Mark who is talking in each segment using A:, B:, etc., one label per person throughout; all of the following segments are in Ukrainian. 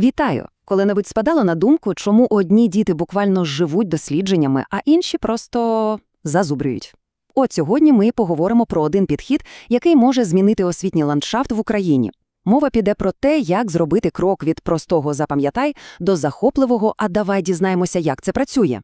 A: Вітаю! Коли-небудь спадало на думку, чому одні діти буквально живуть дослідженнями, а інші просто зазубрюють. От сьогодні ми поговоримо про один підхід, який може змінити освітній ландшафт в Україні. Мова піде про те, як зробити крок від простого «запам'ятай» до захопливого «а давай дізнаємося, як це працює».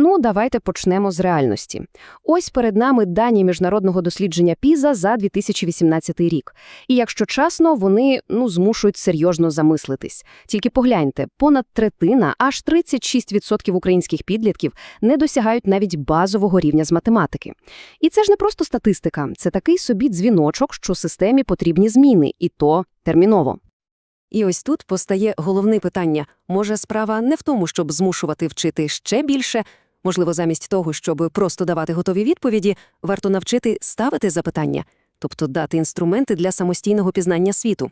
B: Ну, давайте почнемо з реальності. Ось перед нами дані міжнародного дослідження ПІЗа за 2018 рік. І якщо чесно, вони ну, змушують серйозно замислитись. Тільки погляньте, понад третина, аж 36% українських підлітків не досягають навіть базового рівня з математики. І це ж не просто статистика, це такий собі дзвіночок, що системі потрібні зміни, і то терміново.
C: І ось тут постає головне питання. Може, справа не в тому, щоб змушувати вчити ще більше, можливо, замість того, щоб просто давати готові відповіді, варто навчити ставити запитання, тобто дати інструменти для самостійного пізнання світу.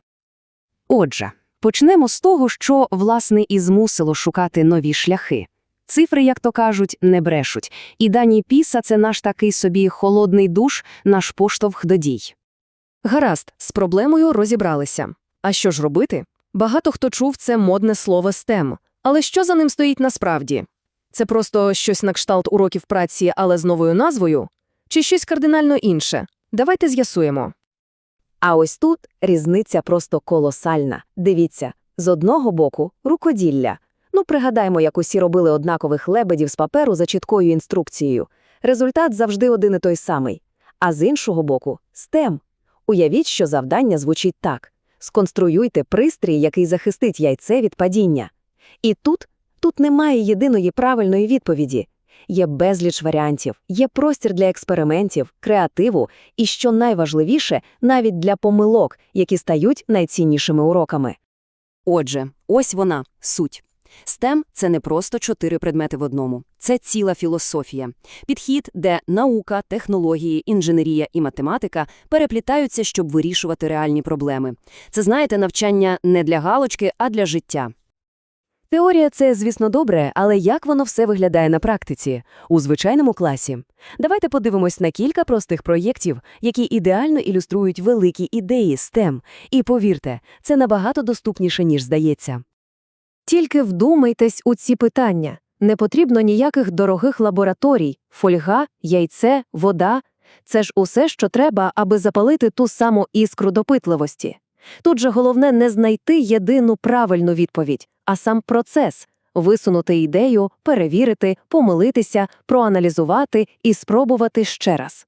B: Отже, почнемо з того, що, власне, і змусило шукати нові шляхи. Цифри, як то кажуть, не брешуть. І дані піса – це наш такий собі холодний душ, наш поштовх до дій.
C: Гаразд, з проблемою розібралися. А що ж робити? Багато хто чув це модне слово STEM. Але що за ним стоїть насправді? Це просто щось на кшталт уроків праці, але з новою назвою? Чи щось кардинально інше? Давайте з'ясуємо.
D: А ось тут різниця просто колосальна. Дивіться, з одного боку – рукоділля. Ну, пригадаймо, як усі робили однакових лебедів з паперу за чіткою інструкцією. Результат завжди один і той самий. А з іншого боку – STEM. Уявіть, що завдання звучить так. Сконструюйте пристрій, який захистить яйце від падіння. І тут, тут немає єдиної правильної відповіді. Є безліч варіантів, є простір для експериментів, креативу і, що найважливіше, навіть для помилок, які стають найціннішими уроками.
C: Отже, ось вона, суть. STEM – це не просто чотири предмети в одному. Це ціла філософія. Підхід, де наука, технології, інженерія і математика переплітаються, щоб вирішувати реальні проблеми. Це, знаєте, навчання не для галочки, а для життя.
D: Теорія – це, звісно, добре, але як воно все виглядає на практиці? У звичайному класі. Давайте подивимось на кілька простих проєктів, які ідеально ілюструють великі ідеї STEM. І повірте, це набагато доступніше, ніж здається. Тільки вдумайтесь у ці питання. Не потрібно ніяких дорогих лабораторій, фольга, яйце, вода. Це ж усе, що треба, аби запалити ту саму іскру допитливості. Тут же головне не знайти єдину правильну відповідь, а сам процес висунути ідею, перевірити, помилитися, проаналізувати і спробувати ще раз.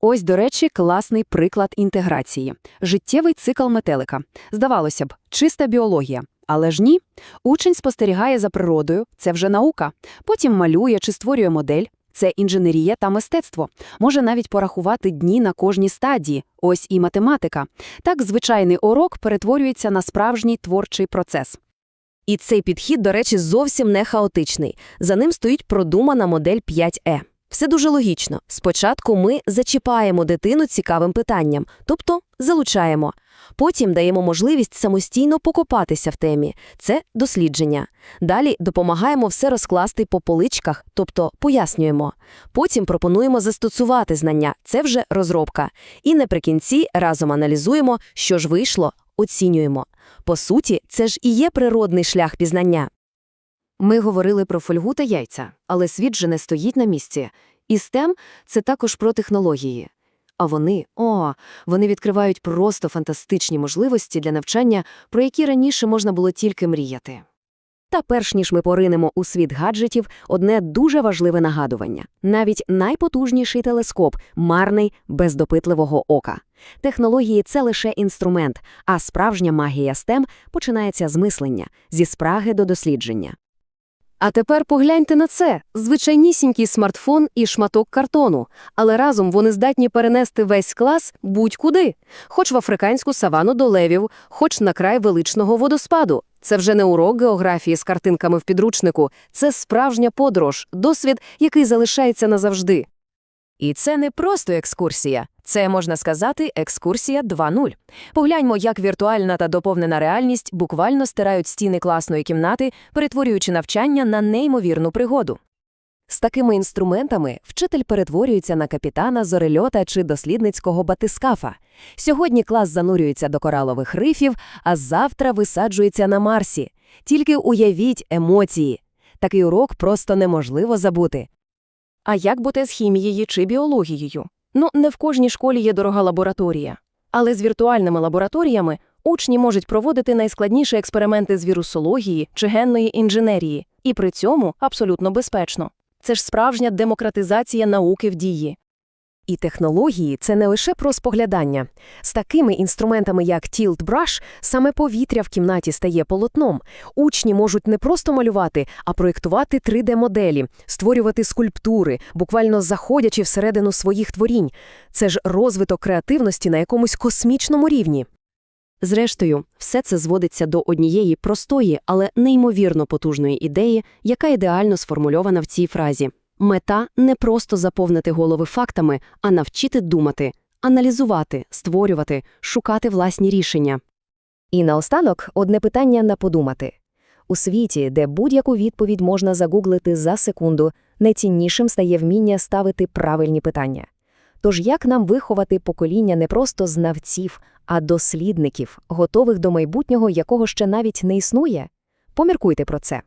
C: Ось, до речі, класний приклад інтеграції. Життєвий цикл метелика. Здавалося б, чиста біологія. Але ж ні. Учень спостерігає за природою, це вже наука. Потім малює чи створює модель. Це інженерія та мистецтво. Може навіть порахувати дні на кожній стадії. Ось і математика. Так звичайний урок перетворюється на справжній творчий процес. І цей підхід, до речі, зовсім не хаотичний. За ним стоїть продумана модель 5Е. Все дуже логічно. Спочатку ми зачіпаємо дитину цікавим питанням, тобто залучаємо. Потім даємо можливість самостійно покопатися в темі. Це дослідження. Далі допомагаємо все розкласти по поличках, тобто пояснюємо. Потім пропонуємо застосувати знання, це вже розробка. І наприкінці разом аналізуємо, що ж вийшло, оцінюємо. По суті, це ж і є природний шлях пізнання. Ми говорили про фольгу та яйця, але світ же не стоїть на місці. І STEM – це також про технології. А вони, о, вони відкривають просто фантастичні можливості для навчання, про які раніше можна було тільки мріяти. Та перш ніж ми поринемо у світ гаджетів, одне дуже важливе нагадування. Навіть найпотужніший телескоп марний без допитливого ока. Технології – це лише інструмент, а справжня магія STEM починається з мислення, зі спраги до дослідження. А тепер погляньте на це звичайнісінький смартфон і шматок картону, але разом вони здатні перенести весь клас будь-куди, хоч в африканську савану до левів, хоч на край величного водоспаду. Це вже не урок географії з картинками в підручнику, це справжня подорож, досвід, який залишається назавжди. І це не просто екскурсія, це, можна сказати, екскурсія 2.0. Погляньмо, як віртуальна та доповнена реальність буквально стирають стіни класної кімнати, перетворюючи навчання на неймовірну пригоду. З такими інструментами вчитель перетворюється на капітана зорельота чи дослідницького батискафа. Сьогодні клас занурюється до коралових рифів, а завтра висаджується на Марсі. Тільки уявіть емоції. Такий урок просто неможливо забути.
B: А як бути з хімією чи біологією? Ну, не в кожній школі є дорога лабораторія. Але з віртуальними лабораторіями учні можуть проводити найскладніші експерименти з вірусології чи генної інженерії, і при цьому абсолютно безпечно. Це ж справжня демократизація науки в дії.
C: І технології – це не лише про споглядання. З такими інструментами, як Tilt Brush, саме повітря в кімнаті стає полотном. Учні можуть не просто малювати, а проєктувати 3D-моделі, створювати скульптури, буквально заходячи всередину своїх творінь. Це ж розвиток креативності на якомусь космічному рівні.
B: Зрештою, все це зводиться до однієї простої, але неймовірно потужної ідеї, яка ідеально сформульована в цій фразі. Мета – не просто заповнити голови фактами, а навчити думати, аналізувати, створювати, шукати власні рішення.
C: І наостанок одне питання на подумати. У світі, де будь-яку відповідь можна загуглити за секунду, найціннішим стає вміння ставити правильні питання. Тож як нам виховати покоління не просто знавців, а дослідників, готових до майбутнього, якого ще навіть не існує? Поміркуйте про це.